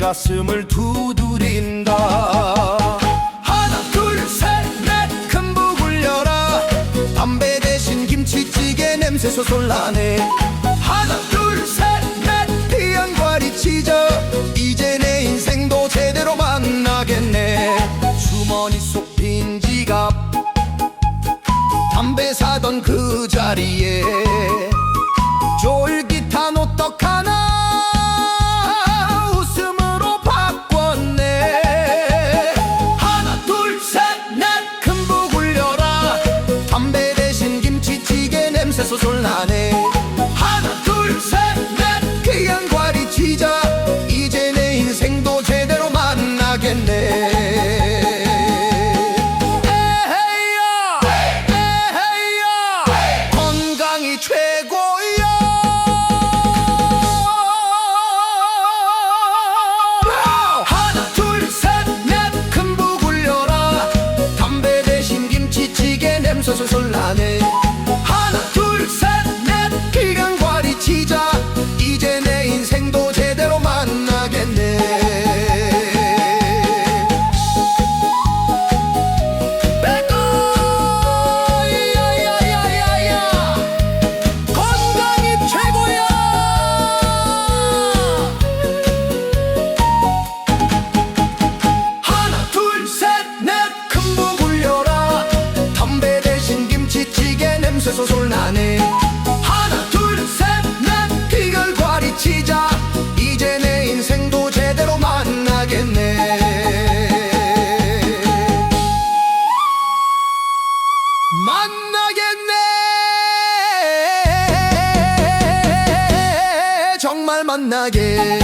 가슴을 두드린다. 하나 둘 셋 넷 큰부 굴려라. 담배 대신 김치찌개 냄새 솔솔 나네. 하나 둘 셋넷 비양과리 치자 이제 내 인생도 제대로 만나겠네. 주머니 속 빈 지갑. 담배 사던 그 자리에. 쫄 김치찌개 냄새 솔솔 나네 솔솔 나네. 하나 둘 셋넷. 귀걸 과리 치자. 이제 내 인생도 제대로 만나겠네. 만나겠네. 정말 만나겠네